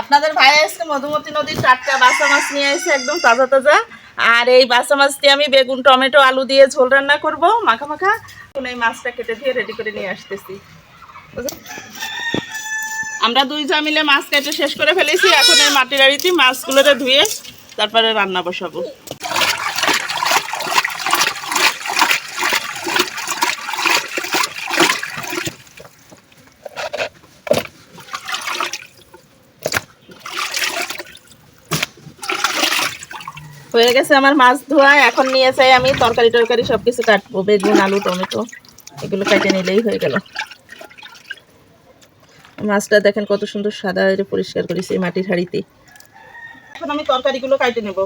আপনাদের ভাই আজকে মধুমতি নদীর টাটকা বাসা মাছ নিয়ে এসে একদম তাজা তাজা। আর এই বাসা মাছ দিয়ে আমি বেগুন, টমেটো, আলু দিয়ে ঝোল রান্না করব, মাখা মাখা। এই মাছটা কেটে দিয়ে রেডি করে নিয়ে আসতেছি। আমরা দুই যা মিলে মাছ কেটে শেষ করে ফেলেছি। এখন এই মাটির আড়িতে মাছগুলোতে ধুয়ে তারপরে রান্না বসাবো। হয়ে গেছে আমার মাছ ধোয়া, এখন নিয়ে চাই আমি তরকারি টরকারি সব কিছু কাটবো, বেগুন, আলু, টমেটো, এগুলো কেটে নিলেই হয়ে গেল। মাছটা দেখেন কত সুন্দর সাদা পরিষ্কার করেছি মাটির হাঁড়িতে। এখন আমি তরকারিগুলো কাটে নেব।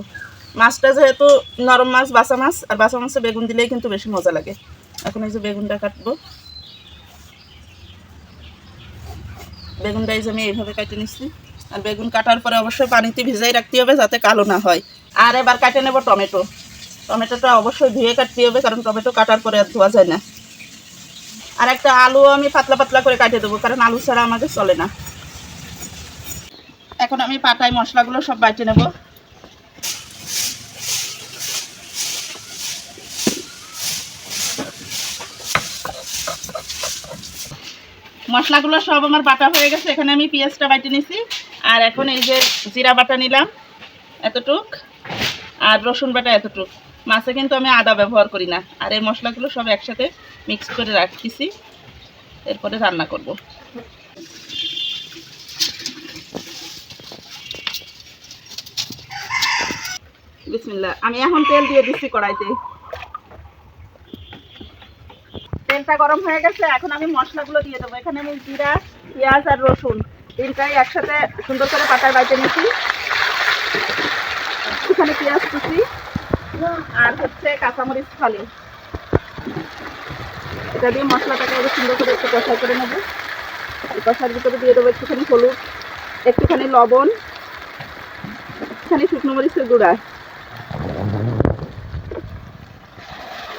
মাছটা যেহেতু নরম মাছ, বাসা মাছ, আর বাসা মাছে বেগুন দিলেই কিন্তু বেশি মজা লাগে। এখন এই যে বেগুনটা কাটবো। বেগুনটা এই যে আমি এইভাবে কাটে নিচ্ছি। আর বেগুন কাটার পরে অবশ্যই পানিতে ভিজাই রাখতে হবে যাতে কালো না হয়। আর এবার কাটে নেব টমেটো। টমেটোটা অবশ্যই ধুয়ে কাটতে হবে, কারণ টমেটো কাটার পরে আর ধোয়া যায় না। আর একটা আলু আমি পাতলা পাতলা করে কাটে দেবো, কারণ আলু ছাড়া আমাদের চলে না। এখন আমি পাটায় মশলাগুলো সব বাইটে নেব। মশলাগুলো সব আমার বাটা হয়ে গেছে, এখানে আমি পেঁয়াজটা বাইটে নিছি। আর এখন এই যে জিরা বাটা নিলাম, এতটুক। আর রসুন বাটা এতটুকু। মাছে কিন্তু আমি আদা ব্যবহার করি না। আর এই মশলাগুলো সব একসাথে মিক্স করে রাখতেছি। এরপরে রান্না করব। আমি এখন তেল দিয়ে দিচ্ছি কড়াইতে। তেলটা গরম হয়ে গেছে, এখন আমি মশলাগুলো দিয়ে দেবো। এখানে আমি জিরা, পেঁয়াজ আর রসুন তিনটাই একসাথে সুন্দর করে পাতায় বাইতে নিয়েছি। এখানে পেঁয়াজ কুচি আর হচ্ছে কাঁচামরিচ ফালি এটা দিয়ে মশলাটাকে আরও সুন্দর করে একটু কষা করে নেব। কষার ভিতরে দিয়ে দেবো একটুখানি হলুদ, একটুখানি লবণ, একটুখানি শুকনো মরিচের গুঁড়া।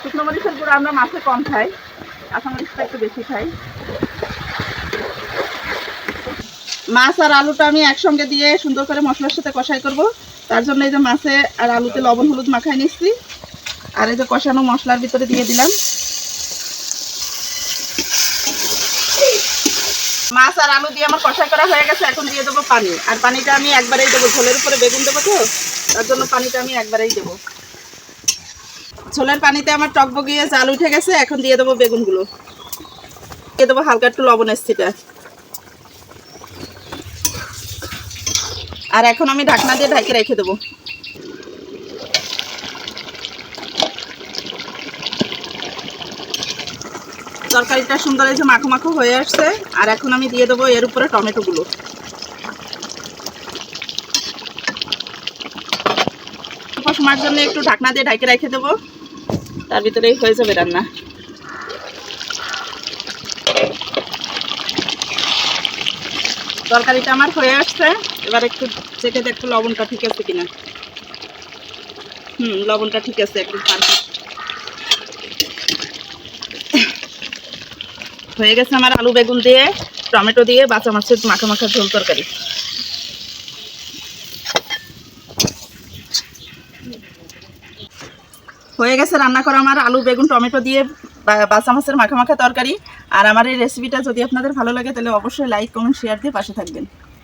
শুকনো মরিচের গুঁড়া আমরা মাছে কম খাই, কাঁচামরিচটা একটু বেশি খাই। মাছ আর আলুটা আমি একসঙ্গে দিয়ে সুন্দর করে মশলার সাথে কষাই করব। তার জন্য এই যে মাছে আর আলুতে লবণ, হলুদ মাখাই নিচ্ছি। আর এই যে কষানো মশলার ভিতরে দিয়ে দিলাম। মাছ আর আলু দিয়ে আমার কষাই করা হয়ে গেছে, এখন দিয়ে দেবো পানি। আর পানিটা আমি একবারেই দেবো, ঝোলের উপরে বেগুন দেবো তো, তার জন্য পানিটা আমি একবারেই দেবো। ঝোলের পানিতে আমার টক টকবগিয়ে জাল উঠে গেছে, এখন দিয়ে দেবো বেগুনগুলো। দিয়ে দেবো হালকা একটু লবণ এসছিটা আর এখন আমি ঢাকনা দিয়ে ঢাকে রেখে দেবো। তরকারিটা সুন্দর এই যে মাখো মাখো হয়ে আসছে, আর এখন আমি দিয়ে দেবো এর উপরে টমেটোগুলো। সময়ের জন্য একটু ঢাকনা দিয়ে ঢাকে রেখে দেবো, তার ভিতরেই হয়ে যাবে রান্না। তরকারিটা আমার হয়ে আসছে। এবার একটু চেখে দেখো লবণটা ঠিক আছে কিনা। হুম, লবণটা ঠিক আছে, একদম পারফেক্ট হয়ে গেছে আমার আলু বেগুন দিয়ে, টমেটো দিয়ে, বাঁচা মাছের মাখা মাখা ঝোল তরকারি। হয়ে গেছে রান্না করা আমার আলু, বেগুন, টমেটো দিয়ে বা- বাঁচা মাছের মাখা মাখা তরকারি। আর আমার এই রেসিপিটা যদি আপনাদের ভালো লাগে, তাহলে অবশ্যই লাইক কমেন্ট শেয়ার দিয়ে পাশে থাকবেন।